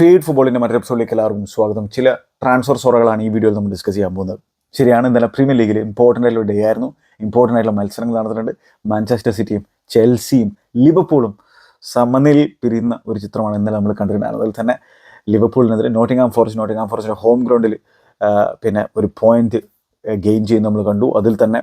Feed ഫുട്ബോളിന്റെ മറ്റൊരു എപ്പിസോഡിലേക്ക് എല്ലാവർക്കും സ്വാഗതം. ചില ട്രാൻസ്ഫർ സോറകളാണ് ഈ വീഡിയോയിൽ നമ്മൾ ഡിസ്കസ് ചെയ്യാൻ പോകുന്നത്. ശരിയാണ് ഇന്നലെ പ്രീമിയർ ലീഗിൽ ഇമ്പോർട്ടന്റ് ആയിട്ടുള്ള ഡേ ആയിരുന്നു. ഇമ്പോർട്ടന്റ് ആയിട്ടുള്ള മത്സരങ്ങൾ നടന്നിട്ടുണ്ട്. മാഞ്ചസ്റ്റർ സിറ്റിയും ചെൽസിയും ലിവർപൂളും സമനിലയിൽ പിരിയുന്ന ഒരു ചിത്രമാണ് ഇന്നലെ നമ്മൾ കണ്ടിരുന്നത് അതുപോലെ തന്നെ ലിവർപൂളിനെതിരെ നോട്ടിംഗ്ഹാം ഫോറസ്റ്റ് നോട്ടിംഗ്ഹാം ഫോറസ്റ്റിന്റെ ഹോം ഗ്രൗണ്ടിൽ പിന്നെ ഒരു പോയിന്റ് ഗെയിൻ ചെയ്യുന്ന നമ്മൾ കണ്ടു. അതിൽ തന്നെ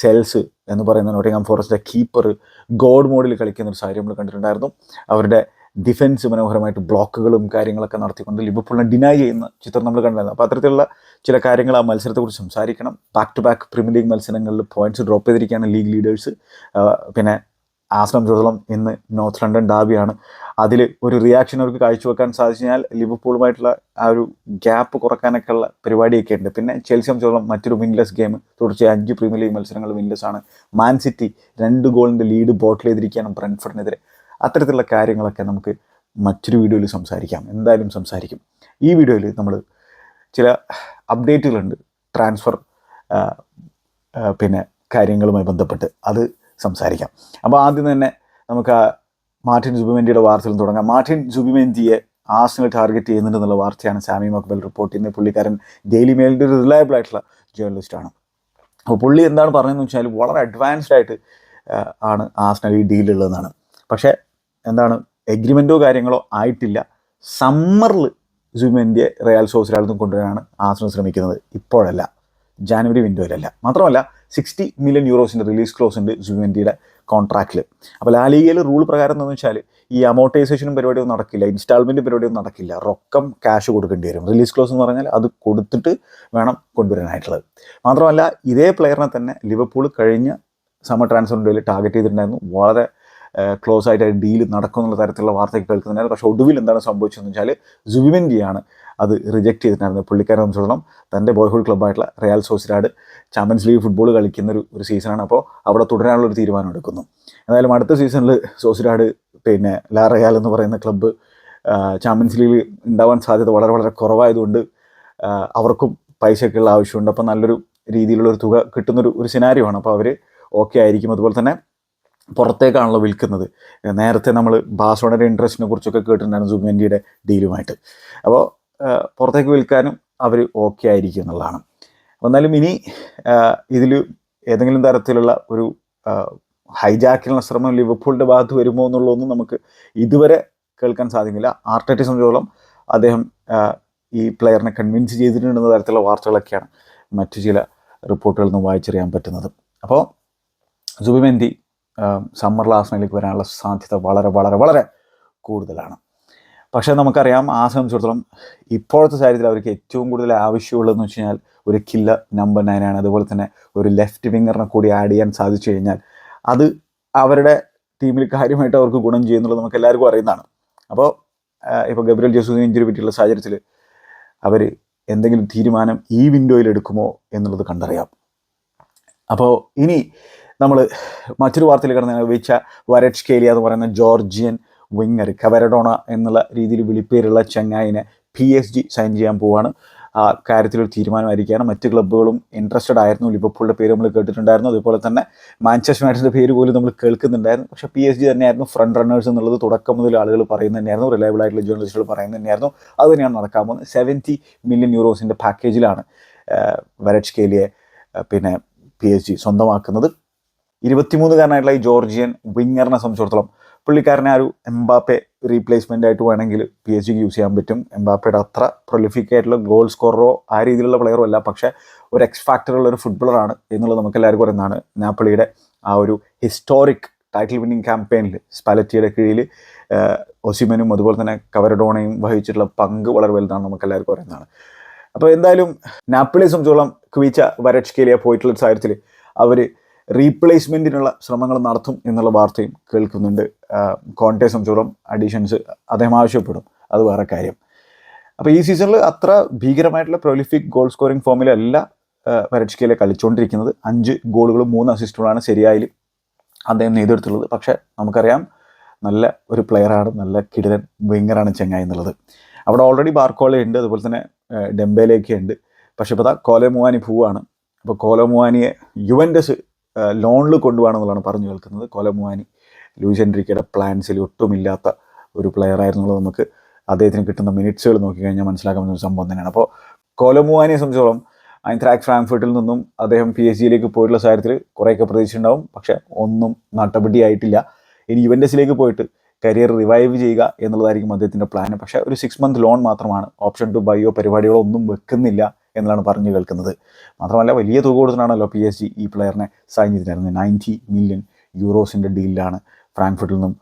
സെൽസ് എന്ന് പറയുന്ന നോട്ടിംഗ്ഹാം ഫോറസ്റ്റിന്റെ കീപ്പർ ഗോഡ് മോഡിൽ കളിക്കുന്ന ഒരു സാഹചര്യം നമ്മൾ കണ്ടിട്ടുണ്ടായിരുന്നു. അവരുടെ ഡിഫൻസ് മനോഹരമായിട്ട് ബ്ലോക്കുകളും കാര്യങ്ങളൊക്കെ നടത്തിക്കൊണ്ട് ലിവർപൂളിനെ ഡിനൈ ചെയ്യുന്ന ചിത്രം നമ്മൾ കണ്ടായിരുന്നു അപ്പോൾ അത്തരത്തിലുള്ള ചില കാര്യങ്ങൾ ആ മത്സരത്തെക്കുറിച്ച് സംസാരിക്കണം. Back to back Premier League മത്സരങ്ങളിൽ പോയിന്റ്സ് ഡ്രോപ്പ് ചെയ്തിരിക്കുകയാണ് ലീഗ് ലീഡേഴ്സ് പിന്നെ ആസ്ലം സംബന്ധിച്ചിടത്തോളം ഇന്ന് നോർത്ത് ലണ്ടൻ ഡാബിയാണ് അതിൽ ഒരു റിയാക്ഷൻ അവർക്ക് കാഴ്ചവെക്കാൻ സാധിച്ചു കഴിഞ്ഞാൽ ലിവർപൂളുമായിട്ടുള്ള ആ ഒരു ഗ്യാപ്പ് കുറക്കാനൊക്കെ ഉള്ള പരിപാടിയൊക്കെ ഉണ്ട്. പിന്നെ ചെൽസിയം ചോളം മറ്റൊരു വിൻലെസ് ഗെയിം തുടർച്ചയായി അഞ്ച് പ്രീമിയർ ലീഗ് മത്സരങ്ങൾ വിൻലെസ് ആണ്. മാൻ സിറ്റി രണ്ട് ഗോളിന്റെ ലീഡ് ബോട്ടിൽ ചെയ്തിരിക്കുകയാണ് ബ്രൻഫർഡിനെതിരെ അത്തരത്തിലുള്ള കാര്യങ്ങളൊക്കെ നമുക്ക് മറ്റൊരു വീഡിയോയിൽ സംസാരിക്കാം. എന്തായാലും സംസാരിക്കും. ഈ വീഡിയോയിൽ നമ്മൾ ചില അപ്ഡേറ്റുകളുണ്ട് ട്രാൻസ്ഫർ പിന്നെ കാര്യങ്ങളുമായി ബന്ധപ്പെട്ട് അത് സംസാരിക്കാം. അപ്പോൾ ആദ്യം തന്നെ നമുക്ക് ആ മാർട്ടിൻ ജുബിമെന്റിയുടെ വാർത്തയിൽ തുടങ്ങാം. മാർട്ടിൻ ജുബിമെന്റിയെ ആസിനെ ടാർഗറ്റ് ചെയ്യുന്നുണ്ടെന്നുള്ള വാർത്തയാണ് സാമി മക്ബൽ റിപ്പോർട്ട് ചെയ്യുന്നത്. പുള്ളിക്കാരൻ ഡെയിലി മെയിലിന്റെ ഒരു റിലയബിൾ ആയിട്ടുള്ള ജേർണലിസ്റ്റാണ് അപ്പോൾ പുള്ളി എന്താണ് പറഞ്ഞതെന്ന് വെച്ചാൽ വളരെ അഡ്വാൻസ്ഡ് ആയിട്ട് ആണ് ആസ്നൽ ഈ ഡീലുള്ളതെന്നാണ് പക്ഷേ എന്താണ് എഗ്രിമെന്റോ കാര്യങ്ങളോ ആയിട്ടില്ല. സമ്മറിൽ ജുമെന്റിയെ റയൽ സോസിലാൽ നിന്നും കൊണ്ടുവരാനാണ് ആസ്ട്രോ ശ്രമിക്കുന്നത്. ഇപ്പോഴല്ല. ജാനുവരി വിൻഡോയിലല്ല മാത്രമല്ല സിക്സ്റ്റി മില്യൺ യൂറോസിന്റെ റിലീസ് ക്ലോസ് ഉണ്ട് ജുവന്റിയുടെ കോൺട്രാക്റ്റിൽ അപ്പോൾ ലാലിഗയിൽ റൂൾ പ്രകാരം എന്താണെന്ന് വെച്ചാൽ ഈ അമോർട്ടൈസേഷനും പരിപാടിയൊന്നും നടക്കില്ല. ഇൻസ്റ്റാൾമെന്റ് പരിപാടിയൊന്നും നടക്കില്ല. റൊക്കം ക്യാഷ് കൊടുക്കേണ്ടി വരും. റിലീസ് ക്ലോസ് എന്ന് പറഞ്ഞാൽ അത് കൊടുത്തിട്ട് വേണം കൊണ്ടുവരാനായിട്ടുള്ളത്. മാത്രമല്ല ഇതേ പ്ലെയറിനെ തന്നെ ലിവർപൂൾ കഴിഞ്ഞ സമ്മർ ട്രാൻസ്ഫർ വിൻഡോയിൽ ടാർഗറ്റ് ചെയ്തിട്ടുണ്ടായിരുന്നു. വളരെ ക്ലോസ് ആയിട്ട് ഡീൽ നടക്കുമെന്നുള്ള തരത്തിലുള്ള വാർത്തയൊക്കെ കേൾക്കുന്നുണ്ടായിരുന്നു. പക്ഷേ ഒടുവിൽ എന്താണ് സംഭവിച്ചതെന്ന് വെച്ചാൽ ജുബിമെന്റിയാണ് അത് റിജക്റ്റ് ചെയ്തിട്ടുണ്ടായിരുന്നത്. പുള്ളിക്കാരെ സംബന്ധിച്ചിടത്തോളം തന്റെ boyhood ക്ലബ്ബായിട്ടുള്ള Real Sociedad Champions League football കളിക്കുന്ന ഒരു ഒരു സീസണാണ് അപ്പോൾ അവിടെ തുടരാനുള്ള ഒരു തീരുമാനം എടുക്കുന്നു. എന്തായാലും അടുത്ത സീസണിൽ സോസിലാട് പിന്നെ ലാ റയാൽ എന്ന് പറയുന്ന ക്ലബ്ബ് ചാമ്പ്യൻസ് ലീഗിൽ ഉണ്ടാവാൻ സാധ്യത വളരെ വളരെ കുറവായതുകൊണ്ട് അവർക്കും പൈസയ്ക്കുള്ള ആവശ്യമുണ്ട്. അപ്പോൾ നല്ലൊരു രീതിയിലുള്ള ഒരു തുക കിട്ടുന്നൊരു ഒരു സിനാരിയോ ആണ്. അപ്പോൾ അവർ ഓക്കെ ആയിരിക്കും. അതുപോലെ തന്നെ പുറത്തേക്കാണല്ലോ വിൽക്കുന്നത്. നേരത്തെ നമ്മൾ ബാസോണയുടെ ഇൻട്രസ്റ്റിനെ കുറിച്ചൊക്കെ കേട്ടിട്ടുണ്ടായിരുന്നു സുമെന്റിയുടെ ഡീലുമായിട്ട് അപ്പോൾ പുറത്തേക്ക് വിൽക്കാനും അവർ ഓക്കെ ആയിരിക്കും എന്നുള്ളതാണ്. എന്നാലും ഇനി ഇതിൽ ഏതെങ്കിലും തരത്തിലുള്ള ഒരു ഹൈജാക്കിനുള്ള ശ്രമം ലിവർപൂളിന്റെ ഭാഗത്ത് വരുമോ എന്നുള്ളതൊന്നും നമുക്ക് ഇതുവരെ കേൾക്കാൻ സാധിക്കില്ല. ആർട്ടിസ്റ്റ് സംബന്ധിച്ചോളം അദ്ദേഹം ഈ പ്ലെയറിനെ കൺവിൻസ് ചെയ്തിട്ടുണ്ടെന്ന തരത്തിലുള്ള വാർത്തകളൊക്കെയാണ് മറ്റു ചില റിപ്പോർട്ടുകളിൽ നിന്ന് വായിച്ചറിയാൻ പറ്റുന്നത്. അപ്പോൾ ജുബിമെന്റി സമ്മർ ലാസ്റ്റിലേക്ക് വരാനുള്ള സാധ്യത വളരെ വളരെ വളരെ കൂടുതലാണ്. പക്ഷേ നമുക്കറിയാം ആ സംബന്ധിച്ചിടത്തോളം ഇപ്പോഴത്തെ സാഹചര്യത്തിൽ അവർക്ക് ഏറ്റവും കൂടുതൽ ആവശ്യമുള്ളതെന്ന് വെച്ച് കഴിഞ്ഞാൽ ഒരു കില്ല നമ്പർ നയനാണ് അതുപോലെ തന്നെ ഒരു ലെഫ്റ്റ് വിങ്ങറിനെ കൂടി ആഡ് ചെയ്യാൻ സാധിച്ചു കഴിഞ്ഞാൽ അത് അവരുടെ ടീമിൽ കാര്യമായിട്ട് അവർക്ക് ഗുണം ചെയ്യുന്നുള്ളത് നമുക്ക് എല്ലാവർക്കും അറിയുന്നതാണ്. അപ്പോൾ ഇപ്പോൾ ഗബ്രിയൽ ജസൂസിന് ഇഞ്ചുറി പറ്റിയുള്ള സാഹചര്യത്തിൽ അവർ എന്തെങ്കിലും തീരുമാനം ഈ വിൻഡോയിൽ എടുക്കുമോ എന്നുള്ളത് കണ്ടറിയാം. അപ്പോൾ ഇനി നമ്മൾ മറ്റൊരു വാർത്തയിൽ കിടന്ന് വെച്ച വരച്ച് കേലിയ എന്ന് പറയുന്ന ജോർജിയൻ വിങ്ങർ കവരഡോണ എന്നുള്ള രീതിയിൽ വിളിപ്പേരുള്ള ചെങ്ങായിനെ പി എസ് ജി സൈൻ ചെയ്യാൻ പോവാണ്. ആ കാര്യത്തിലൊരു തീരുമാനമായിരിക്കുകയാണ്. മറ്റ് ക്ലബ്ബുകളും ഇൻട്രസ്റ്റഡ് ആയിരുന്നു. ലിവർപൂളിന്റെ പേര് നമ്മൾ കേട്ടിട്ടുണ്ടായിരുന്നു. അതുപോലെ തന്നെ മാഞ്ചസ്റ്റർ യുണൈറ്റഡിന്റെ പേര് പോലും നമ്മൾ കേൾക്കുന്നുണ്ടായിരുന്നു. പക്ഷേ പി എസ് ജി തന്നെയായിരുന്നു ഫ്രണ്ട് റണ്ണേഴ്സ് എന്നുള്ളത് തുടക്കം മുതൽ ആളുകൾ പറയുന്നത് തന്നെയായിരുന്നു. റിലയബിൾ ആയിട്ടുള്ള ജേർണലിസ്റ്റുകൾ പറയുന്നത് തന്നെയായിരുന്നു. അത് തന്നെയാണ് നടക്കാൻ പോകുന്നത്. സെവന്റി മില്യൺ യൂറോസിന്റെ പാക്കേജിലാണ് വരച്ച് കേലിയെ പിന്നെ പി എസ് ജി സ്വന്തമാക്കുന്നത്. ഇരുപത്തിമൂന്നുകാരനായിട്ടുള്ള ഈ ജോർജിയൻ വിങ്ങറിനെ സംബന്ധിച്ചിടത്തോളം പുള്ളിക്കാരനെ ഒരു എംബാപ്പെ റീപ്ലേസ്മെന്റ് ആയിട്ട് വേണമെങ്കിൽ പി എച്ച് യൂസ് ചെയ്യാൻ പറ്റും. എംബാപ്പയുടെ അത്ര പ്രൊലിഫിക് ആയിട്ടുള്ള ഗോൾ സ്കോറോ ആ രീതിയിലുള്ള പ്ലെയറോ അല്ല. പക്ഷേ ഒരു എക്സ് ഫാക്ടറുള്ള ഒരു ഫുട്ബോളറാണ് എന്നുള്ളത് നമുക്ക് എല്ലാവർക്കും പറയുന്നതാണ് നാപ്പിളിയുടെ ആ ഒരു ഹിസ്റ്റോറിക് ടൈറ്റിൽ വിന്നിങ് ക്യാമ്പയിനിൽ സ്പാലറ്റിയുടെ കീഴിൽ ഒസിമനും അതുപോലെ തന്നെ കവരഡോണയും വഹിച്ചിട്ടുള്ള പങ്ക് വളരെ വലുതാണ് നമുക്ക് എല്ലാവർക്കും പറയുന്നതാണ് അപ്പോൾ എന്തായാലും നാപ്പിളിയെ സംബന്ധിച്ചോളം ക്വീച്ച വരച്ച്കേലിയ പോയിട്ടുള്ള സാഹചര്യത്തിൽ അവർ റീപ്ലേസ്മെന്റിനുള്ള ശ്രമങ്ങൾ നടത്തും എന്നുള്ള വാർത്തയും കേൾക്കുന്നുണ്ട്. കോൺട്ടെ സംബന്ധിച്ചോളം അഡീഷൻസ് അദ്ദേഹം ആവശ്യപ്പെടും. അത് വേറെ കാര്യം. അപ്പോൾ ഈ സീസണിൽ അത്ര ഭീകരമായിട്ടുള്ള പ്രൊലിഫിക് ഗോൾ സ്കോറിംഗ് ഫോമിലല്ല പരക്ഷിക്കയിലെ കളിച്ചുകൊണ്ടിരിക്കുന്നത് അഞ്ച് ഗോളുകളും മൂന്ന് അസിസ്റ്റുകളാണ് ശരിയായാലും അദ്ദേഹം നെയ്തെടുത്തുള്ളത് പക്ഷേ നമുക്കറിയാം നല്ല ഒരു പ്ലെയറാണ് നല്ല കിടിലൻ വിങ്ങറാണ് ചെങ്ങായി എന്നുള്ളത്. അവിടെ ഓൾറെഡി ബാർക്കോള ഉണ്ട് അതുപോലെ തന്നെ ഡെമ്പേലയൊക്കെ ഉണ്ട്. പക്ഷേ ഇപ്പോൾ കോലെ മുവാനി പോവാണ് അപ്പോൾ കോലെ മുവാനിയെ യുവൻഡസ് ലോണിൽ കൊണ്ടുപോകണമെന്നുള്ളതാണ് പറഞ്ഞു കേൾക്കുന്നത്. കൊലമുവാനി ലൂയിസ് എൻട്രിക്കയുടെ പ്ലാൻസിൽ ഒട്ടുമില്ലാത്ത ഒരു പ്ലെയർ ആയിരുന്നുള്ളത് നമുക്ക് അദ്ദേഹത്തിന് കിട്ടുന്ന മിനിറ്റ്സുകൾ നോക്കിക്കഴിഞ്ഞാൽ മനസ്സിലാക്കാൻ ഒരു സംഭവം തന്നെയാണ്. അപ്പോൾ കോലമുവാനിയെ സംബന്ധിച്ചോളം ഐൻത്രാക് ഫ്രാങ്ക്ഫർട്ടിൽ നിന്നും അദ്ദേഹം പി എസ് ജിയിലേക്ക് പോയിട്ടുള്ള സാഹചര്യത്തിൽ കുറേയൊക്കെ പ്രതീക്ഷയുണ്ടാവും പക്ഷേ ഒന്നും നട്ടപടിയായിട്ടില്ല. ഇനി യുവൻഡസിലേക്ക് പോയിട്ട് കരിയർ റിവൈവ് ചെയ്യുക എന്നുള്ളതായിരിക്കും അദ്ദേഹത്തിന്റെ പ്ലാൻ പക്ഷേ ഒരു സിക്സ് മന്ത് ലോൺ മാത്രമാണ്. ഓപ്ഷൻ ടു ബൈയോ പരിപാടികളോ ഒന്നും വെക്കുന്നില്ല. എന്നാണ് പറഞ്ഞു കേൾക്കുന്നത്. മാത്രമല്ല വലിയ തുക കൊടുത്തിട്ടാണല്ലോ പി എസ് ജി ഈ പ്ലെയറിനെ സൈൻ ചെയ്തിട്ടുണ്ടായിരുന്നത് നയന്റി മില്യൺ യൂറോസിന്റെ ഡീലിലാണ് ഫ്രാങ്ക്ഫർട്ടിൽ നിന്നും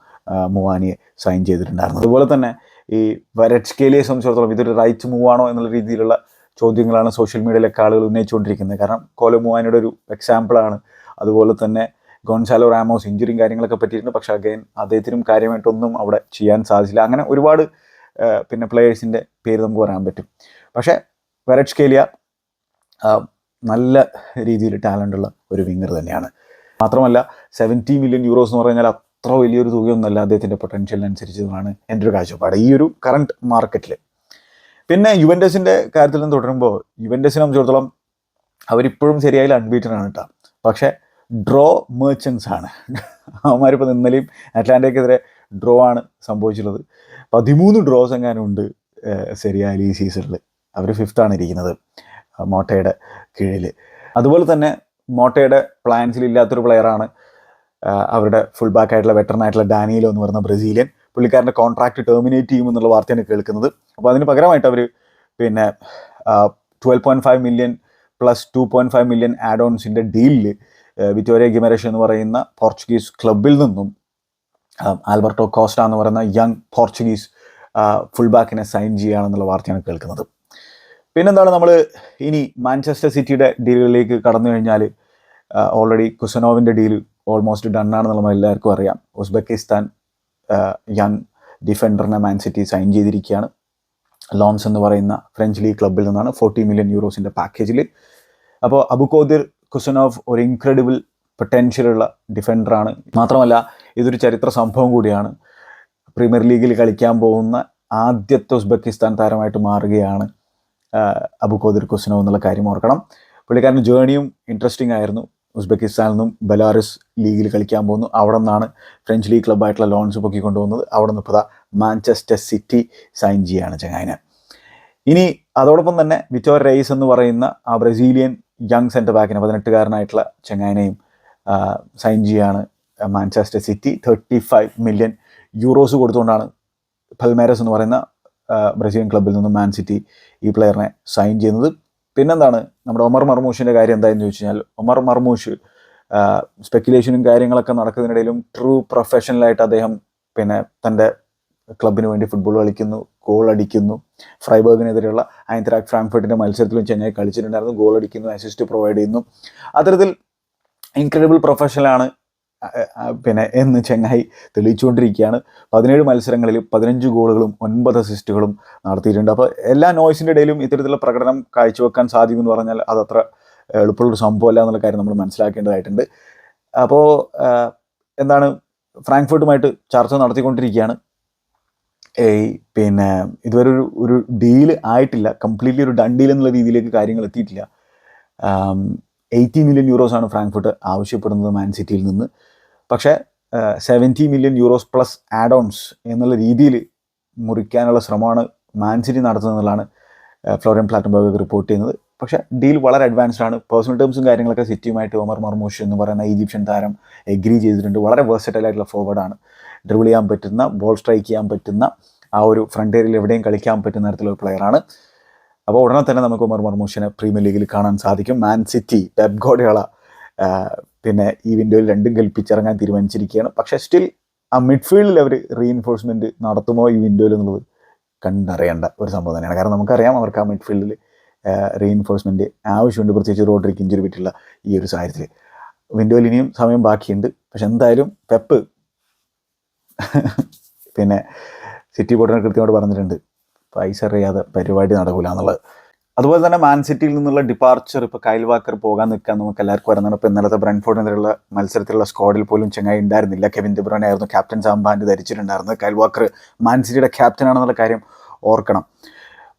മുവാനിയെ സൈൻ ചെയ്തിട്ടുണ്ടായിരുന്നത്. അതുപോലെ തന്നെ ഈ വരറ്റ്സ്കേലിയെ സംബന്ധിച്ചിടത്തോളം ഇതൊരു റൈറ്റ് മൂവാണോ എന്നുള്ള രീതിയിലുള്ള ചോദ്യങ്ങളാണ് സോഷ്യൽ മീഡിയയിലൊക്കെ ആളുകൾ ഉന്നയിച്ചുകൊണ്ടിരിക്കുന്നത്. കാരണം കോലോ മുവാനിയുടെ ഒരു എക്സാമ്പിളാണ് അതുപോലെ തന്നെ ഗോൺസാലോ റാമോസ് ഇഞ്ചുറിയും കാര്യങ്ങളൊക്കെ പറ്റിയിട്ടുണ്ട് പക്ഷേ അഗൈൻ അദ്ദേഹത്തിനും കാര്യമായിട്ടൊന്നും അവിടെ ചെയ്യാൻ സാധിച്ചില്ല. അങ്ങനെ ഒരുപാട് പിന്നെ പ്ലേയേഴ്സിന്റെ പേര് നമുക്ക് പറയാൻ പറ്റും. പക്ഷേ വെരറ്റ്സ്കേലിയ നല്ല രീതിയിൽ ടാലന്റ് ഉള്ള ഒരു വിങ്ങർ തന്നെയാണ്. മാത്രമല്ല സെവന്റി മില്യൺ യൂറോസ് എന്ന് പറഞ്ഞാൽ അത്ര വലിയൊരു തുകയൊന്നുമല്ല അദ്ദേഹത്തിന്റെ പൊട്ടൻഷ്യലിനനുസരിച്ചതാണ് എന്റെ ഒരു കാഴ്ചപ്പാട് ഈ ഒരു കറണ്ട് മാർക്കറ്റിൽ പിന്നെ യുവൻഡസിന്റെ കാര്യത്തിൽ നിന്ന് തുടരുമ്പോൾ യുവൻഡസിനെ സംബന്ധിച്ചിടത്തോളം അവരിപ്പോഴും ശരിയായി അൺബീറ്റഡ് ആണ് കേട്ടോ പക്ഷേ ഡ്രോ മേർച്ചൻസ് ആണ്. അവന്മാരിപ്പോൾ ഇന്നലെയും അറ്റ്ലാന്റയ്ക്കെതിരെ ഡ്രോ ആണ് സംഭവിച്ചിട്ടുള്ളത്. പതിമൂന്ന് ഡ്രോസ് എങ്ങാനും ഉണ്ട് ശരിയായാലും ഈ സീസണിൽ അവർ ഫിഫ്ത്താണ് ഇരിക്കുന്നത് മോട്ടയുടെ കീഴിൽ അതുപോലെ തന്നെ മോട്ടയുടെ പ്ലാൻസിൽ ഇല്ലാത്തൊരു പ്ലെയറാണ് അവരുടെ ഫുൾ ബാക്ക് ആയിട്ടുള്ള വെറ്ററൻ ആയിട്ടുള്ള ഡാനിയലോ എന്ന് പറയുന്ന ബ്രസീലിയൻ. പുള്ളിക്കാരന്റെ കോൺട്രാക്ട് ടെർമിനേറ്റ് ചെയ്യും എന്നുള്ള വാർത്തയാണ് കേൾക്കുന്നത്. അപ്പോൾ അതിന് പകരമായിട്ട് അവർ പിന്നെ twelve point five million plus two point five million add ഓൺസിന്റെ ഡീലിൽ വിറ്റോറിയ ഗിമരേഷ് എന്ന് പറയുന്ന പോർച്ചുഗീസ് ക്ലബിൽ നിന്നും ആൽബർട്ടോ കോസ്റ്റ എന്ന് പറയുന്ന യങ് പോർച്ചുഗീസ് ഫുൾ ബാക്കിനെ സൈൻ ചെയ്യുകയാണെന്നുള്ള വാർത്തയാണ് കേൾക്കുന്നത്. പിന്നെന്താണ് നമ്മൾ ഇനി മാഞ്ചസ്റ്റർ സിറ്റിയുടെ ഡീലുകളിലേക്ക് കടന്നു കഴിഞ്ഞാൽ ഓൾറെഡി കുസനോവിന്റെ ഡീൽ ഓൾമോസ്റ്റ് ഡൺ ആണെന്നുള്ള നമ്മൾ എല്ലാവർക്കും അറിയാം. ഉസ്ബെക്കിസ്ഥാൻ യങ് ഡിഫൻഡറിനെ മാൻ സിറ്റി സൈൻ ചെയ്തിരിക്കുകയാണ്. ലോൺസ് എന്ന് പറയുന്ന ഫ്രഞ്ച് ലീഗ് ക്ലബിൽ നിന്നാണ് ഫോർട്ടി മില്യൺ യൂറോസിന്റെ പാക്കേജിൽ അപ്പോൾ അബുക്കോദിർ കുസനോവ് ഒരു ഇൻക്രെഡിബിൾ പൊട്ടൻഷ്യലുള്ള ഡിഫൻഡറാണ് മാത്രമല്ല ഇതൊരു ചരിത്ര സംഭവം കൂടിയാണ്. പ്രീമിയർ ലീഗിൽ കളിക്കാൻ പോകുന്ന ആദ്യത്തെ ഉസ്ബെക്കിസ്ഥാൻ താരമായിട്ട് മാറുകയാണ്. അബുക്കോദിർ കുസനോവ് എന്നുള്ള കാര്യം ഓർക്കണം. പുള്ളിക്കാരന്റെ ജേണിയും ഇൻട്രസ്റ്റിംഗ് ആയിരുന്നു. ഉസ്ബെക്കിസ്ഥാനിൽ നിന്നും ബലാറസ് ലീഗിൽ കളിക്കാൻ പോകുന്നു. അവിടെ നിന്നാണ് ഫ്രഞ്ച് ലീഗ് ക്ലബ്ബായിട്ടുള്ള ലോൺസ് പൊക്കി കൊണ്ടുപോകുന്നത്. അവിടെ നിന്ന് ഇപ്പോൾ മാഞ്ചസ്റ്റർ സിറ്റി സൈൻ ചെയ്യുകയാണ് ചങ്ങായിനെ. ഇനി അതോടൊപ്പം തന്നെ വിറ്റോർ റേസ് എന്ന് പറയുന്ന ആ ബ്രസീലിയൻ യങ് സെന്റർ ബാക്കിന് പതിനെട്ടുകാരനായിട്ടുള്ള ചങ്ങായിനെയും സൈൻ ചെയ്യുകയാണ് Manchester City. Thirty five million euros കൊടുത്തുകൊണ്ടാണ് പൽമേരസ് എന്ന് പറയുന്ന ബ്രസീലിയൻ ക്ലബിൽ നിന്നും മാൻ സിറ്റി ഈ പ്ലെയറിനെ സൈൻ ചെയ്യുന്നത്. പിന്നെന്താണ് നമ്മുടെ ഒമർ മർമൂഷിന്റെ കാര്യം എന്തായെന്ന് ചോദിച്ചു കഴിഞ്ഞാൽ ഒമർ മർമൂഷ് സ്പെക്കുലേഷനും കാര്യങ്ങളൊക്കെ നടക്കുന്നതിനിടയിലും ട്രൂ പ്രൊഫഷണലായിട്ട് അദ്ദേഹം പിന്നെ തന്റെ ക്ലബിന് വേണ്ടി ഫുട്ബോൾ കളിക്കുന്നു ഗോൾ അടിക്കുന്നു. ഫ്രൈബർഗിനെതിരെയുള്ള ഐന്തരാക് ഫ്രാങ്ക്ഫർട്ടിന്റെ മത്സരത്തിലും ചെന്നൈ കളിച്ചിട്ടുണ്ടായിരുന്നു ഗോൾ അടിക്കുന്നു അസിസ്റ്റ് പ്രൊവൈഡ് ചെയ്യുന്നു. അത്തരത്തിൽ ഇൻക്രെഡിബിൾ പ്രൊഫഷണലാണ് പിന്നെ എന്ന് ചെങ്ങായി തെളിയിച്ചുകൊണ്ടിരിക്കുകയാണ്. പതിനേഴ് മത്സരങ്ങളിൽ പതിനഞ്ച് ഗോളുകളും ഒൻപത് അസിസ്റ്റുകളും നടത്തിയിട്ടുണ്ട്. അപ്പോൾ എല്ലാ നോയ്സിന്റെ ഇടയിലും ഇത്തരത്തിലുള്ള പ്രകടനം കാഴ്ചവെക്കാൻ സാധിക്കുമെന്ന് പറഞ്ഞാൽ അതത്ര എളുപ്പമുള്ളൊരു സംഭവമല്ല എന്നുള്ള കാര്യം നമ്മൾ മനസ്സിലാക്കേണ്ടതായിട്ടുണ്ട്. അപ്പോൾ എന്താണ് ഫ്രാങ്ക്ഫർട്ടുമായിട്ട് ചർച്ച നടത്തിക്കൊണ്ടിരിക്കുകയാണ്. ഈ പിന്നെ ഇതുവരെ ഒരു ഒരു ഡീൽ ആയിട്ടില്ല. കംപ്ലീറ്റ്ലി ഒരു ഡീൽ എന്നുള്ള രീതിയിലേക്ക് കാര്യങ്ങൾ എത്തിയിട്ടില്ല. എയ്റ്റി മില്യൺ യൂറോസാണ് ഫ്രാങ്ക്ഫർട്ട് ആവശ്യപ്പെടുന്നത് മാൻ സിറ്റിയിൽ നിന്ന്. പക്ഷേ seventy million euros plus add ons എന്നുള്ള രീതിയിൽ മുറിക്കാനുള്ള ശ്രമമാണ് മാൻ സിറ്റി നടത്തുന്നതെന്നുള്ളതാണ് ഫ്ലോറിയൻ പ്ലാറ്റംബർഗ് റിപ്പോർട്ട് ചെയ്യുന്നത്. പക്ഷേ ഡീൽ വളരെ അഡ്വാൻസ്ഡ് ആണ്. പേഴ്സണൽ ടേംസും കാര്യങ്ങളൊക്കെ സിറ്റിയുമായിട്ട് ഒമർ മർമൂഷ് എന്ന് പറയുന്ന ഈജിപ്ഷ്യൻ താരം എഗ്രി ചെയ്തിട്ടുണ്ട്. വളരെ വേഴ്സറ്റൈൽ ആയിട്ടുള്ള ഫോർവേഡാണ് ഡ്രിബിൾ ചെയ്യാൻ പറ്റുന്ന ബോൾ സ്ട്രൈക്ക് ചെയ്യാൻ പറ്റുന്ന ആ ഒരു ഫ്രണ്ട് ഏരിയയിൽ എവിടെയും കളിക്കാൻ പറ്റുന്ന തരത്തിലുള്ള പ്ലെയറാണ് അപ്പോൾ ഉടനെ തന്നെ നമുക്ക് ഒമർ മർമൂഷിനെ പ്രീമിയർ ലീഗിൽ കാണാൻ സാധിക്കും. മാൻ സിറ്റി പെപ് പിന്നെ ഈ വിൻഡോയിൽ രണ്ടും കൽപ്പിച്ചിറങ്ങാൻ തീരുമാനിച്ചിരിക്കുകയാണ്. പക്ഷേ സ്റ്റിൽ ആ മിഡ്ഫീൽഡിൽ അവർ റീഇൻഫോഴ്സ്മെന്റ് നടത്തുമോ ഈ വിൻഡോയിൽ എന്നുള്ളത് കണ്ടറിയേണ്ട ഒരു സംഭവം തന്നെയാണ്. കാരണം നമുക്കറിയാം അവർക്ക് ആ മിഡ്ഫീൽഡിൽ റീഇൻഫോഴ്സ്മെന്റ് ആവശ്യമുണ്ട്. പ്രത്യേകിച്ച് റോഡ്രിക്ക് ഇഞ്ചുറി പറ്റിയുള്ള ഈ ഒരു സാഹചര്യത്തിൽ. വിൻഡോയിൽ ഇനിയും സമയം ബാക്കിയുണ്ട്. പക്ഷെ എന്തായാലും പെപ്പ് പിന്നെ സിറ്റി ബോർഡിനെ കൃത്യമായിട്ട് പറഞ്ഞിട്ടുണ്ട്. പൈസ അറിയാതെ പരിപാടി നടക്കില്ല എന്നുള്ളത്. അതുപോലെ തന്നെ മാൻ സിറ്റിയിൽ നിന്നുള്ള ഡിപ്പാർച്ചർ ഇപ്പോൾ കൈൽ വാക്കർ പോകാൻ നിൽക്കാൻ നമുക്ക് എല്ലാവർക്കും വരുന്നതാണ് ഇപ്പോൾ ഇന്നലത്തെ ബ്രൻഫോർഡിനെതിരെയുള്ള മത്സരത്തിലുള്ള സ്ക്വാഡിൽ പോലും ചെങ്ങായി ഉണ്ടായിരുന്നില്ല. കെവിൻ ദിബ്രോനെ ആയിരുന്നു ക്യാപ്റ്റൻ സാമ്പാൻഡ് ധരിച്ചിട്ടുണ്ടായിരുന്നത്. കൈൽ വാക്കർ മാൻ സിറ്റിയുടെ ക്യാപ്റ്റൻ ആണെന്നുള്ള കാര്യം ഓർക്കണം.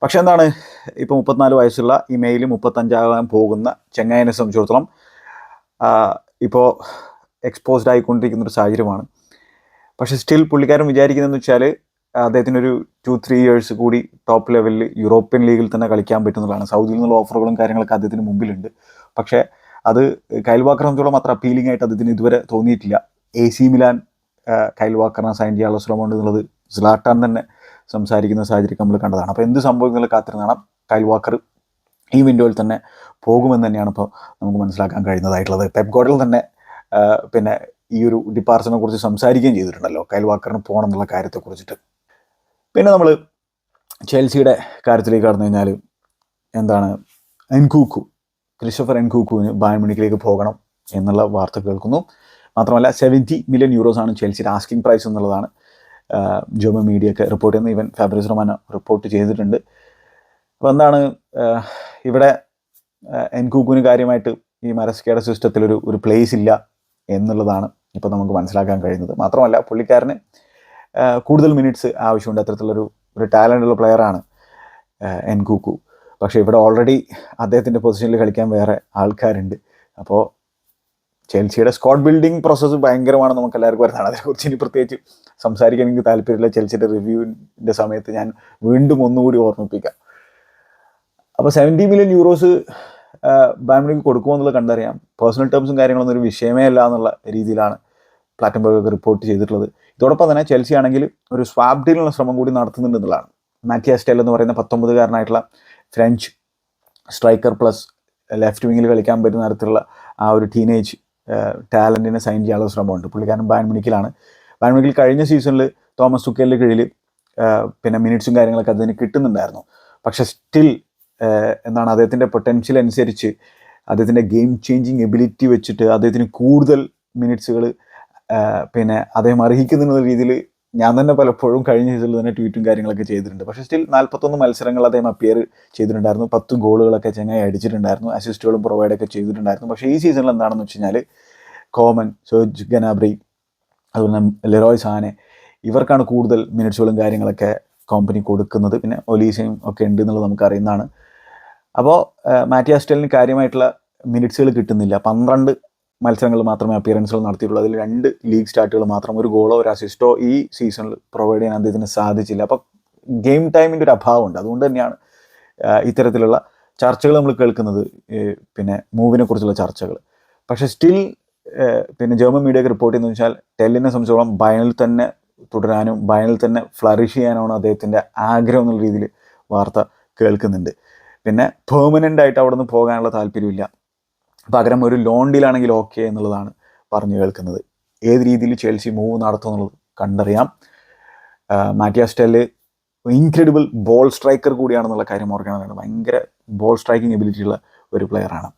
പക്ഷെ എന്താണ്? ഇപ്പോൾ മുപ്പത്തിനാല് വയസ്സുള്ള ഈ മെയിൽ മുപ്പത്തഞ്ചാകാൻ പോകുന്ന ചെങ്ങായിനെ സംബന്ധിച്ചിടത്തോളം ഇപ്പോൾ എക്സ്പോസ്ഡ് ആയിക്കൊണ്ടിരിക്കുന്ന ഒരു സാഹചര്യമാണ്. പക്ഷേ സ്റ്റിൽ പുള്ളിക്കാരൻ വിചാരിക്കുന്നതെന്ന് വെച്ചാൽ അദ്ദേഹത്തിന് ഒരു ടു ത്രീ ഇയേഴ്സ് കൂടി ടോപ്പ് ലെവലിൽ യൂറോപ്യൻ ലീഗിൽ തന്നെ കളിക്കാൻ പറ്റുന്നതാണ്. സൗദിയിൽ നിന്നുള്ള ഓഫറുകളും കാര്യങ്ങളൊക്കെ അദ്ദേഹത്തിന് മുമ്പിലുണ്ട്. പക്ഷേ അത് കൈൽ വാക്കറെ സംബന്ധിച്ചോളം അത്ര അപ്പീലിംഗ് ആയിട്ട് അദ്ദേഹത്തിന് ഇതുവരെ തോന്നിയിട്ടില്ല. A C Milan Kyle sign ചെയ്യാനുള്ള ശ്രമമുണ്ട് എന്നുള്ളത് സ്ലാട്ടാൻ തന്നെ സംസാരിക്കുന്ന സാഹചര്യം നമ്മൾ കണ്ടതാണ്. അപ്പോൾ എന്ത് സംഭവിക്കുന്നത് കാത്തിരുന്നാണ് കൈൽ വാക്കർ ഈ വിൻഡോയിൽ തന്നെ പോകുമെന്ന് തന്നെയാണ് ഇപ്പോൾ നമുക്ക് മനസ്സിലാക്കാൻ കഴിയുന്നതായിട്ടുള്ളത്. പെപ് തന്നെ പിന്നെ ഈ ഒരു ഡിപ്പാർച്ചറിനെ കുറിച്ച് സംസാരിക്കുകയും ചെയ്തിട്ടുണ്ടല്ലോ. കൈൽ വാക്കറിന് പോകണം എന്നുള്ള കാര്യത്തെക്കുറിച്ചിട്ട്. പിന്നെ നമ്മൾ ചെൽസിയുടെ കാര്യത്തിലേക്ക് കടന്നു കഴിഞ്ഞാൽ എന്താണ് എൻകൂക്കു ക്രിസ്റ്റഫർ എൻകൂക്കുവിന് ബാൻമണിക്കിലേക്ക് പോകണം എന്നുള്ള വാർത്ത കേൾക്കുന്നു. മാത്രമല്ല സെവന്റി മില്യൺ യൂറോസ് ആണ് ചെൽസിയുടെ ആസ്കിംഗ് പ്രൈസ് എന്നുള്ളതാണ് ജോമ മീഡിയ ഒക്കെ റിപ്പോർട്ട് ചെയ്യുന്നത്. ഇവൻ ഫാബ്രിസ് റൊമാന റിപ്പോർട്ട് ചെയ്തിട്ടുണ്ട്. അപ്പോൾ എന്താണ് ഇവിടെ എൻകൂക്കുവിന് കാര്യമായിട്ട് ഈ മരസ്കയുടെ സിസ്റ്റത്തിൽ ഒരു പ്ലേസ് ഇല്ല എന്നുള്ളതാണ് ഇപ്പോൾ നമുക്ക് മനസ്സിലാക്കാൻ കഴിയുന്നത്. മാത്രമല്ല പുള്ളിക്കാരന് കൂടുതൽ മിനിറ്റ്സ് ആവശ്യമുണ്ട്. അത്തരത്തിലുള്ളൊരു ഒരു ടാലന്റ് ഉള്ള എൻ കുക്കു പക്ഷേ ഇവിടെ ഓൾറെഡി അദ്ദേഹത്തിന്റെ പൊസിഷനിൽ കളിക്കാൻ വേറെ ആൾക്കാരുണ്ട്. അപ്പോൾ ചെൽസിയുടെ സ്ക്വാഡ് ബിൽഡിംഗ് പ്രോസസ്സ് ഭയങ്കരമാണ് നമുക്ക് എല്ലാവർക്കും വരുന്നതാണ് അതിനെക്കുറിച്ച് ഇനി പ്രത്യേകിച്ച് സംസാരിക്കാൻ എനിക്ക് താല്പര്യമില്ല. ചെൽസിയുടെ റിവ്യൂവിന്റെ സമയത്ത് ഞാൻ വീണ്ടും ഒന്നുകൂടി ഓർമ്മിപ്പിക്കാം. അപ്പോൾ സെവന്റി മില്യൺ യൂറോസ് ബാൻമണിക്ക് കൊടുക്കുമോ എന്നുള്ളത് കണ്ടറിയാം. പേഴ്സണൽ ടേംസും കാര്യങ്ങളൊന്നും ഒരു വിഷയമേ അല്ല എന്നുള്ള രീതിയിലാണ് പ്ലാറ്റംബർഗ് റിപ്പോർട്ട് ചെയ്തിട്ടുള്ളത്. ഇതോടൊപ്പം തന്നെ ചെൽസി ആണെങ്കിൽ ഒരു സ്വാബ് ഡീലിനുള്ള ശ്രമം കൂടി നടത്തുന്നുണ്ടെന്നുള്ളതാണ് മാറ്റിയ സ്റ്റൈൽ എന്ന് പറയുന്ന പത്തൊമ്പതുകാരനായിട്ടുള്ള ഫ്രഞ്ച് സ്ട്രൈക്കർ പ്ലസ് ലെഫ്റ്റ് വിങ്ങിൽ കളിക്കാൻ പറ്റുന്ന തരത്തിലുള്ള ആ ഒരു ടീനേജ് ടാലന്റിനെ സൈൻ ചെയ്യാനുള്ള ശ്രമമുണ്ട്. പുള്ളിക്കാരൻ ബാൻമിണിക്കിലാണ് ബാൻമിണിക്കിൽ കഴിഞ്ഞ സീസണിൽ തോമസ് തുക്കേലിന്റെ കീഴിൽ പിന്നെ മിനിറ്റ്സും കാര്യങ്ങളൊക്കെ അതിന് കിട്ടുന്നുണ്ടായിരുന്നു. പക്ഷെ സ്റ്റിൽ എന്താണ് അദ്ദേഹത്തിന്റെ പൊട്ടൻഷ്യൽ അനുസരിച്ച് അദ്ദേഹത്തിന്റെ ഗെയിം ചേഞ്ചിങ് എബിലിറ്റി വെച്ചിട്ട് അദ്ദേഹത്തിന് കൂടുതൽ മിനിറ്റ്സുകൾ പിന്നെ അദ്ദേഹം അർഹിക്കുന്ന രീതിയിൽ ഞാൻ തന്നെ പലപ്പോഴും കഴിഞ്ഞ സീസണിൽ തന്നെ ട്വീറ്റും കാര്യങ്ങളൊക്കെ ചെയ്തിട്ടുണ്ട്. പക്ഷേ സ്റ്റിൽ നാൽപ്പത്തൊന്ന് മത്സരങ്ങൾ അദ്ദേഹം അപ്പിയർ ചെയ്തിട്ടുണ്ടായിരുന്നു. പത്ത് ഗോളുകളൊക്കെ ചെങ്ങായി അടിച്ചിട്ടുണ്ടായിരുന്നു. അസിസ്റ്റുകളും പ്രൊവൈഡൊക്കെ ചെയ്തിട്ടുണ്ടായിരുന്നു. പക്ഷേ ഈ സീസണിൽ എന്താണെന്ന് വെച്ച് കഴിഞ്ഞാൽ കോമൻ സോജ് ഗനാബ്രി അതുപോലെ തന്നെ ലെറോയ് സാനെ ഇവർക്കാണ് കൂടുതൽ മിനിറ്റ്സുകളും കാര്യങ്ങളൊക്കെ കമ്പനി കൊടുക്കുന്നത്. പിന്നെ ഒലീസയും ഒക്കെ ഉണ്ട് എന്നുള്ളത് നമുക്ക് അറിയുന്നതാണ്. അപ്പോൾ മാറ്റിയാസ്റ്റലിന് കാര്യമായിട്ടുള്ള മിനിറ്റ്സുകൾ കിട്ടുന്നില്ല. പന്ത്രണ്ട് മത്സരങ്ങൾ മാത്രമേ അപ്പിയറൻസുകൾ നടത്തിയിട്ടുള്ളൂ. അതിൽ രണ്ട് ലീഗ് സ്റ്റാർട്ടുകൾ മാത്രം ഒരു ഗോളോ ഒരു അസിസ്റ്റോ ഈ സീസണിൽ പ്രൊവൈഡ് ചെയ്യാൻ അദ്ദേഹത്തിന് സാധിച്ചില്ല. അപ്പോൾ ഗെയിം ടൈമിന്റെ ഒരു അഭാവമുണ്ട് അതുകൊണ്ട് തന്നെയാണ് ഇത്തരത്തിലുള്ള ചർച്ചകൾ നമ്മൾ കേൾക്കുന്നത് പിന്നെ മൂവിനെ കുറിച്ചുള്ള ചർച്ചകൾ. പക്ഷേ സ്റ്റിൽ പിന്നെ ജർമ്മൻ മീഡിയയൊക്കെ റിപ്പോർട്ട് ചെയ്യുന്നത് വെച്ചാൽ ടെല്ലിനെ സംബന്ധിച്ചോളം ബയണിൽ തന്നെ തുടരാനും ബയണിൽ തന്നെ ഫ്ലറിഷ് ചെയ്യാനാണ് അദ്ദേഹത്തിന്റെ ആഗ്രഹം എന്നുള്ള രീതിയിൽ വാർത്ത കേൾക്കുന്നുണ്ട്. പിന്നെ പെർമനന്റ് ആയിട്ട് അവിടെ നിന്ന് പോകാനുള്ള താല്പര്യമില്ല. പകരം ഒരു ലോൺ ഡീലാണെങ്കിൽ ഓക്കെ എന്നുള്ളതാണ് പറഞ്ഞു കേൾക്കുന്നത്. ഏത് രീതിയിൽ ചേൽസി മൂവ് നടത്തും എന്നുള്ളത് കണ്ടറിയാം. മാറ്റിയാസ്റ്റൽ ഇൻക്രെഡിബിൾ ബോൾ സ്ട്രൈക്കർ കൂടിയാണെന്നുള്ള കാര്യം ഓർക്കണം. ഭയങ്കര ബോൾ സ്ട്രൈക്കിംഗ് എബിലിറ്റി ഉള്ള ഒരു പ്ലെയറാണ്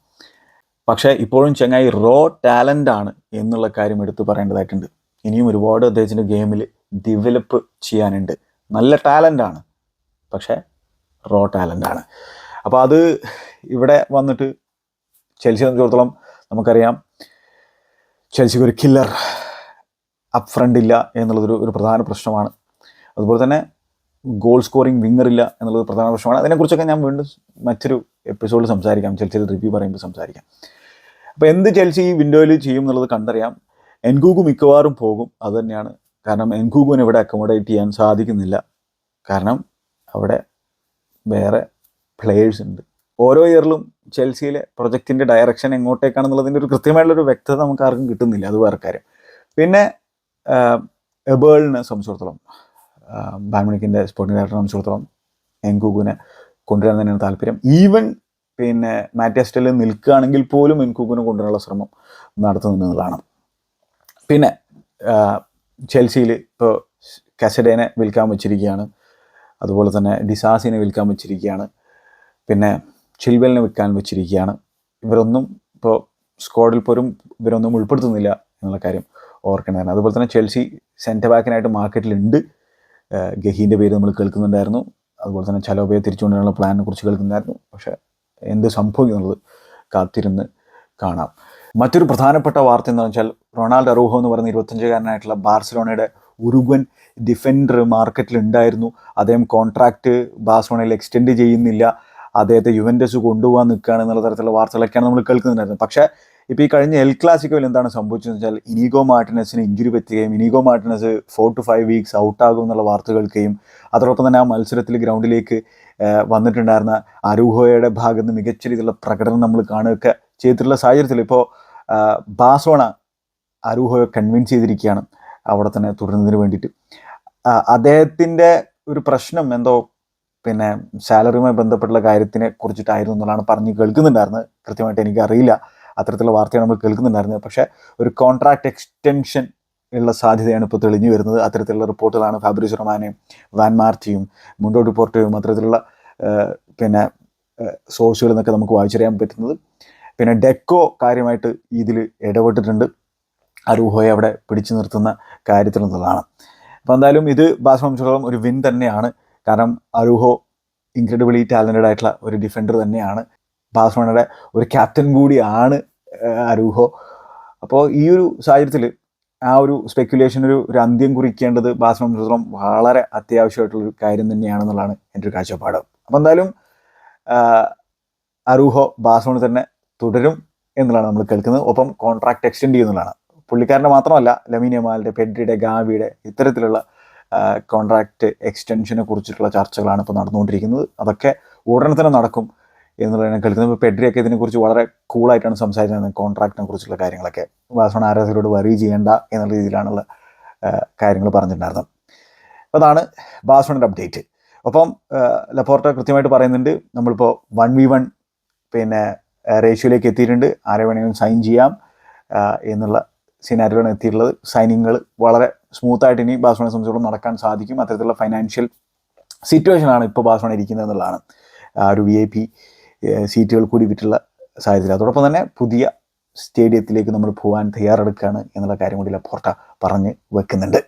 പക്ഷേ ഇപ്പോഴും ചെങ്ങായി റോ ടാലന്റ് ആണ് എന്നുള്ള കാര്യം എടുത്തു പറയേണ്ടതായിട്ടുണ്ട്. ഇനിയും ഒരുപാട് അദ്ദേഹത്തിന്റെ ഗെയിമിൽ ഡെവലപ്പ് ചെയ്യാനുണ്ട്. നല്ല ടാലന്റ് ആണ്. പക്ഷേ റോ ടാലന്റ് ആണ്. അപ്പോൾ അത് ഇവിടെ വന്നിട്ട് ചെൽസിയെ സംബന്ധിച്ചിടത്തോളം നമുക്കറിയാം ചെൽസിക്ക് ഒരു കില്ലർ അപ്പ് ഫ്രണ്ട് ഇല്ല എന്നുള്ളതൊരു ഒരു പ്രധാന പ്രശ്നമാണ്. അതുപോലെ തന്നെ ഗോൾ സ്കോറിംഗ് വിങ്ങർ ഇല്ല എന്നുള്ളത് പ്രധാന പ്രശ്നമാണ്. അതിനെക്കുറിച്ചൊക്കെ ഞാൻ വീണ്ടും മറ്റൊരു എപ്പിസോഡിൽ സംസാരിക്കാം. ചെൽസിയുടെ റിവ്യൂ പറയുമ്പോൾ സംസാരിക്കാം. അപ്പോൾ എന്ത് ചെൽസി ഈ വിൻഡോയിൽ ചെയ്യും എന്നുള്ളത് കണ്ടറിയാം. എൻകൂഗു മിക്കവാറും പോകും. അത് തന്നെയാണ്. കാരണം എൻകൂഗുവിന് ഇവിടെ അക്കോമഡേറ്റ് ചെയ്യാൻ സാധിക്കുന്നില്ല. കാരണം അവിടെ വേറെ പ്ലേയേഴ്സ് ഉണ്ട്. ഓരോ ഇയറിലും ചെൽസിയിലെ പ്രൊജക്റ്റിന്റെ ഡയറക്ഷൻ എങ്ങോട്ടേക്കാണെന്നുള്ളതിന്റെ ഒരു കൃത്യമായിട്ടുള്ളൊരു വ്യക്തത നമുക്ക് ആർക്കും കിട്ടുന്നില്ല. അത് വേറെ കാര്യം. പിന്നെ എബേളിനെ സംബന്ധിച്ചിടത്തോളം ബാൻമണിക്കിന്റെ സ്പോർട്ടിംഗ് ഡയറക്ടറെ സംബന്ധിച്ചിടത്തോളം എൻകുഗുവിനെ കൊണ്ടുവരാൻ തന്നെയാണ് താല്പര്യം. ഈവൻ പിന്നെ മാറ്റിയസ്റ്റലിൽ നിൽക്കുകയാണെങ്കിൽ പോലും എൻകുഗുവിനെ കൊണ്ടുവരാനുള്ള ശ്രമം നടത്തുന്നതാണ് പിന്നെ ചെൽസിയിൽ ഇപ്പോൾ കസഡേനെ വിൽക്കാൻ വെച്ചിരിക്കുകയാണ്. അതുപോലെ തന്നെ ഡിസാസിനെ വിൽക്കാൻ വെച്ചിരിക്കുകയാണ്. പിന്നെ ചിൽവെലിനെ വിൽക്കാൻ വെച്ചിരിക്കുകയാണ്. ഇവരൊന്നും ഇപ്പോൾ സ്ക്വാഡിൽ പോലും ഇവരൊന്നും ഉൾപ്പെടുത്തുന്നില്ല എന്നുള്ള കാര്യം ഓർക്കേണ്ടതാണ്. അതുപോലെ തന്നെ ചെൽസി സെന്റർ ബാക്കിനായിട്ട് മാർക്കറ്റിലുണ്ട് ഗഹീന്റെ പേര് നമ്മൾ കേൾക്കുന്നുണ്ടായിരുന്നു. അതുപോലെ തന്നെ ചലോബയെ തിരിച്ചുകൊണ്ടുവരാനുള്ള പ്ലാനിനെ കുറിച്ച് കേൾക്കുന്നുണ്ടായിരുന്നു. പക്ഷേ എന്ത് സംഭവിക്കും എന്നുള്ളത് കാത്തിരുന്ന് കാണാം. മറ്റൊരു പ്രധാനപ്പെട്ട വാർത്ത എന്താണെന്ന് വെച്ചാൽ റൊണാൾഡ് അറൂഹോ എന്ന് പറയുന്ന ഇരുപത്തഞ്ചുകാരനായിട്ടുള്ള ബാർസലോണയുടെ ഉറുഗ്വൻ ഡിഫൻഡർ മാർക്കറ്റിൽ ഉണ്ടായിരുന്നു അദ്ദേഹം കോൺട്രാക്റ്റ് ബാർസലോണയിൽ എക്സ്റ്റെൻഡ് ചെയ്യുന്നില്ല. അദ്ദേഹത്തെ യുവന്റസ് കൊണ്ടുപോകാൻ നിൽക്കുകയാണ് എന്നുള്ള തരത്തിലുള്ള വാർത്തകളൊക്കെയാണ് നമ്മൾ കേൾക്കുന്നുണ്ടായിരുന്നത്. പക്ഷേ ഇപ്പോൾ ഈ കഴിഞ്ഞ എൽ ക്ലാസിക്കോയിൽ എന്താണ് സംഭവിച്ചതെന്ന് വെച്ചാൽ ഇനീഗോ മാർട്ടിനസിന് ഇഞ്ചുറി പറ്റുകയും Inigo Martinez four to five weeks ഔട്ടാകും എന്നുള്ള വാർത്തകൾ കേൾക്കുകയും അതോടൊപ്പം തന്നെ ആ മത്സരത്തിൽ ഗ്രൗണ്ടിലേക്ക് വന്നിട്ടുണ്ടായിരുന്ന അരൂഹോയുടെ ഭാഗത്ത് മികച്ച രീതിയിലുള്ള പ്രകടനം നമ്മൾ കാണുകയൊക്കെ ചെയ്തിട്ടുള്ള സാഹചര്യത്തിൽ ഇപ്പോൾ ബാസോണ അരൂഹോയെ കൺവിൻസ് ചെയ്തിരിക്കുകയാണ്. അവിടെ തന്നെ തുടരുന്നതിന് വേണ്ടിയിട്ട്. അദ്ദേഹത്തിന്റെ ഒരു പ്രശ്നം എന്തോ പിന്നെ സാലറിയുമായി ബന്ധപ്പെട്ടുള്ള കാര്യത്തിനെ കുറിച്ചിട്ടായിരുന്നു എന്നുള്ളതാണ് പറഞ്ഞ് കേൾക്കുന്നുണ്ടായിരുന്നത്. കൃത്യമായിട്ട് എനിക്കറിയില്ല അത്തരത്തിലുള്ള വാർത്തയാണ് നമ്മൾ കേൾക്കുന്നുണ്ടായിരുന്നത്. പക്ഷേ ഒരു കോൺട്രാക്ട് എക്സ്റ്റൻഷൻ ഉള്ള സാധ്യതയാണ് ഇപ്പോൾ തെളിഞ്ഞു വരുന്നത്. അത്തരത്തിലുള്ള റിപ്പോർട്ടുകളാണ് ഫാബ്രിസ് വാൻ മാർച്ചിയും മുണ്ടോ റിപ്പോർട്ടും അത്തരത്തിലുള്ള പിന്നെ സോഴ്സുകളിൽ നിന്നൊക്കെ നമുക്ക് വായിച്ചറിയാൻ പറ്റുന്നത്. പിന്നെ ഡെക്കോ കാര്യമായിട്ട് ഇതിൽ ഇടപെട്ടിട്ടുണ്ട്. അരൂഹോയെ അവിടെ പിടിച്ചു നിർത്തുന്ന കാര്യത്തിൽ നിന്നുള്ളതാണ് അപ്പോൾ എന്തായാലും ഇത് ബാസ് ഒരു വിൻ തന്നെയാണ്. കാരണം അരുഹോ ഇൻക്രെഡിബിളി ടാലന്റഡ് ആയിട്ടുള്ള ഒരു ഡിഫൻഡർ തന്നെയാണ്. ബാഴ്സലോണയുടെ ഒരു ക്യാപ്റ്റൻ കൂടിയാണ് അരുഹോ. അപ്പോൾ ഈ ഒരു സാഹചര്യത്തിൽ ആ ഒരു സ്പെക്കുലേഷൻ ഒരു ഒരു അന്ത്യം കുറിക്കേണ്ടത് ബാഴ്സലോണ സംബന്ധിച്ചിടത്തോളം വളരെ അത്യാവശ്യമായിട്ടുള്ളൊരു കാര്യം തന്നെയാണെന്നുള്ളതാണ് എന്റെ ഒരു കാഴ്ചപ്പാട്. അപ്പോൾ എന്തായാലും അരുഹോ ബാഴ്സലോണ തന്നെ തുടരും എന്നുള്ളതാണ് നമ്മൾ കേൾക്കുന്നത്. ഒപ്പം കോൺട്രാക്ട് എക്സ്റ്റെൻഡ് ചെയ്യുന്നതാണ് പുള്ളിക്കാരന്റെ മാത്രമല്ല ലമീനിയമാലിന്റെ പെഡ്രിയുടെ ഗാവിയുടെ ഇത്തരത്തിലുള്ള കോൺട്രാക്ട് എക്സ്റ്റൻഷനെ കുറിച്ചിട്ടുള്ള ചർച്ചകളാണ് ഇപ്പോൾ നടന്നുകൊണ്ടിരിക്കുന്നത്. അതൊക്കെ ഉടനെ തന്നെ നടക്കും എന്നുള്ളതാണ് കേൾക്കുന്നത്. ഇപ്പോൾ പെഡ്രിയൊക്കെ ഇതിനെക്കുറിച്ച് വളരെ കൂളായിട്ടാണ് സംസാരിക്കുന്നത് കോൺട്രാക്റ്റിനെ കുറിച്ചുള്ള കാര്യങ്ങളൊക്കെ. ബാസോൺ ആരാധകരോട് വറി ചെയ്യേണ്ട എന്നുള്ള രീതിയിലാണുള്ള കാര്യങ്ങൾ പറഞ്ഞിട്ടുണ്ടായിരുന്നത്. അപ്പോൾ അതാണ് ബാസോണിന്റെ അപ്ഡേറ്റ് ഒപ്പം ലപ്പോർട്ട കൃത്യമായിട്ട് പറയുന്നുണ്ട് നമ്മളിപ്പോൾ വൺ വി വൺ പിന്നെ റേഷ്യോയിലേക്ക് എത്തിയിട്ടുണ്ട്. ആരെ വേണമെങ്കിലും സൈൻ ചെയ്യാം എന്നുള്ള സിനാരിയോടാണ് എത്തിയിട്ടുള്ളത്. സൈനിങ്ങുകൾ വളരെ സ്മൂത്തായിട്ട് ഇനി ബാഴ്സലോണയെ സംബന്ധിച്ചിടത്തോളം നടക്കാൻ സാധിക്കും. അത്തരത്തിലുള്ള ഫൈനാൻഷ്യൽ സിറ്റുവേഷനാണ് ഇപ്പോൾ ബാഴ്സലോണ ഇരിക്കുന്നത് എന്നുള്ളതാണ് ഒരു വി ഐ പി സീറ്റുകൾ കൂടി വിറ്റുള്ള സാഹചര്യം. അതോടൊപ്പം തന്നെ പുതിയ സ്റ്റേഡിയത്തിലേക്ക് നമ്മൾ പോകാൻ തയ്യാറെടുക്കുകയാണ് എന്നുള്ള കാര്യം കൂടി ലപ്പോർട്ട പറഞ്ഞ് വെക്കുന്നുണ്ട്.